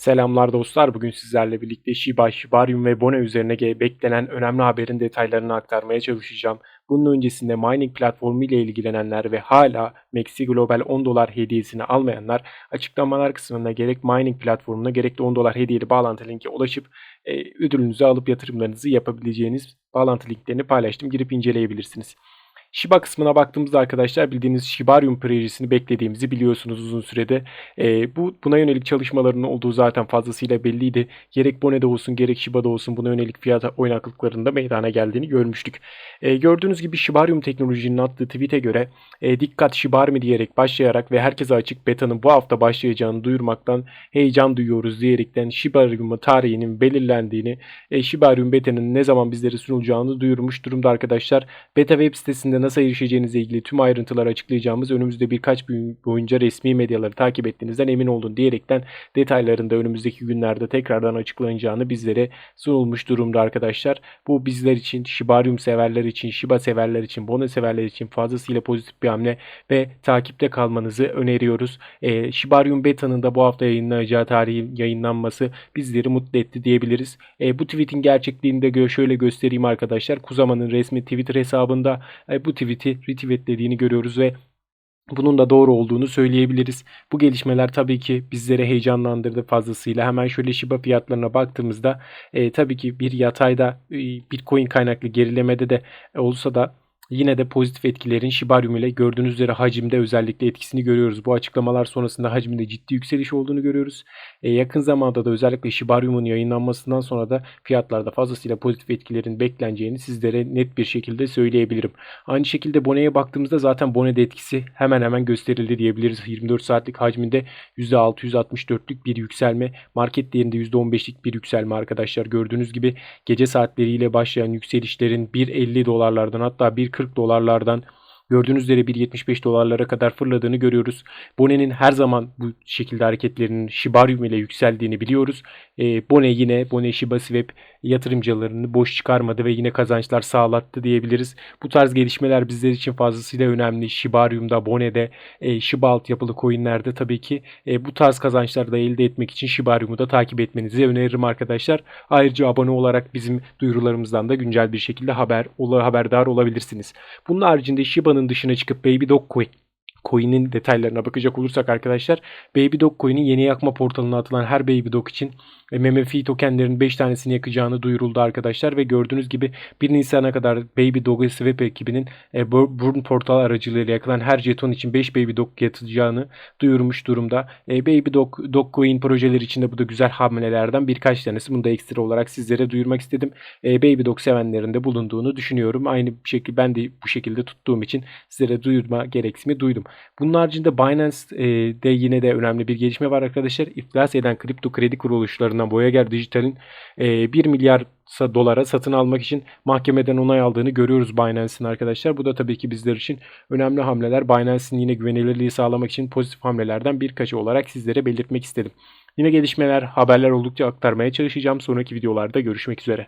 Selamlar dostlar. Bugün sizlerle birlikte Shiba, Shibarium ve Bone üzerine beklenen önemli haberin detaylarını aktarmaya çalışacağım. Bunun öncesinde mining platformu ile ilgilenenler ve hala Maxi Global 10 dolar hediyesini almayanlar açıklamalar kısmında gerek mining platformuna gerek de 10 dolar hediyeli bağlantı linki ulaşıp e, ödülünüzü alıp yatırımlarınızı yapabileceğiniz bağlantı linklerini paylaştım. Girip inceleyebilirsiniz. Shiba kısmına baktığımızda arkadaşlar bildiğiniz Shibarium projesini beklediğimizi biliyorsunuz uzun sürede. E, bu Buna yönelik çalışmaların olduğu zaten fazlasıyla belliydi. Gerek Bone'de olsun gerek Shiba'da olsun buna yönelik fiyat oynaklıklarında meydana geldiğini görmüştük. E, gördüğünüz gibi Shibarium teknolojinin attığı tweet'e göre e, dikkat Shibarium diyerek başlayarak ve herkese açık betanın bu hafta başlayacağını duyurmaktan heyecan duyuyoruz diyerekten Shibarium tarihinin belirlendiğini, e, Shibarium beta'nın ne zaman bizlere sunulacağını duyurmuş durumda arkadaşlar. Beta web sitesinde nasıl erişeceğinizle ilgili tüm ayrıntıları açıklayacağımız önümüzde birkaç gün boyunca resmi medyaları takip ettiğinizden emin olun diyerekten detaylarında önümüzdeki günlerde tekrardan açıklanacağını bizlere sunulmuş durumda arkadaşlar. Bu bizler için, Shibarium severler için, Shiba severler için, Bono severler için fazlasıyla pozitif bir hamle ve takipte kalmanızı öneriyoruz. E, Shibarium Beta'nın da bu hafta yayınlanacağı tarihin yayınlanması bizleri mutlu etti diyebiliriz. E, bu tweetin gerçekliğini de şöyle göstereyim arkadaşlar. Kuzama'nın resmi Twitter hesabında e, bu tweet'i retweetlediğini görüyoruz ve bunun da doğru olduğunu söyleyebiliriz. Bu gelişmeler tabii ki bizlere heyecanlandırdı fazlasıyla. Hemen şöyle Shiba fiyatlarına baktığımızda e, tabii ki bir yatayda e, Bitcoin kaynaklı gerilemede de olsa da Yine de pozitif etkilerin Shibarium ile gördüğünüz üzere hacimde özellikle etkisini görüyoruz. Bu açıklamalar sonrasında hacimde ciddi yükseliş olduğunu görüyoruz. E, yakın zamanda da özellikle Shibarium'un yayınlanmasından sonra da fiyatlarda fazlasıyla pozitif etkilerin bekleneceğini sizlere net bir şekilde söyleyebilirim. Aynı şekilde Bone'ye baktığımızda zaten Bone'de etkisi hemen hemen gösterildi diyebiliriz. 24 saatlik hacminde %664'lük bir yükselme, market değerinde %15'lik bir yükselme arkadaşlar. Gördüğünüz gibi gece saatleriyle başlayan yükselişlerin 1.50 dolarlardan hatta 1.40 40 dolarlardan gördüğünüz üzere 1.75 dolarlara kadar fırladığını görüyoruz. Bone'nin her zaman bu şekilde hareketlerinin Shibarium ile yükseldiğini biliyoruz. E, Bone yine Bone Shiba Swap yatırımcılarını boş çıkarmadı ve yine kazançlar sağlattı diyebiliriz. Bu tarz gelişmeler bizler için fazlasıyla önemli. Shibarium'da, Bone'de, e, Shiba altyapılı coinlerde tabii ki e, bu tarz kazançları da elde etmek için Shibarium'u da takip etmenizi öneririm arkadaşlar. Ayrıca abone olarak bizim duyurularımızdan da güncel bir şekilde haber haberdar olabilirsiniz. Bunun haricinde Shiba'nın dışına çıkıp Baby Dog Coin coin'in detaylarına bakacak olursak arkadaşlar Baby Dog coin'in yeni yakma portalına atılan her Baby Dog için e, MMFI tokenlerin 5 tanesini yakacağını duyuruldu arkadaşlar ve gördüğünüz gibi 1 Nisan'a kadar Baby Dog Swap ekibinin e, Burn portal aracılığıyla yakılan her jeton için 5 Baby Dog yatacağını duyurmuş durumda. E, Baby Dog, Dogecoin projeleri içinde bu da güzel hamlelerden birkaç tanesi. Bunu da ekstra olarak sizlere duyurmak istedim. E, Baby Dog sevenlerin de bulunduğunu düşünüyorum. Aynı şekilde ben de bu şekilde tuttuğum için sizlere duyurma gereksimi duydum. Bunun haricinde Binance'de yine de önemli bir gelişme var arkadaşlar. İflas eden kripto kredi kuruluşlarından Voyager Digital'in 1 milyar dolara satın almak için mahkemeden onay aldığını görüyoruz Binance'in arkadaşlar. Bu da tabii ki bizler için önemli hamleler. Binance'in yine güvenilirliği sağlamak için pozitif hamlelerden birkaçı olarak sizlere belirtmek istedim. Yine gelişmeler, haberler oldukça aktarmaya çalışacağım. Sonraki videolarda görüşmek üzere.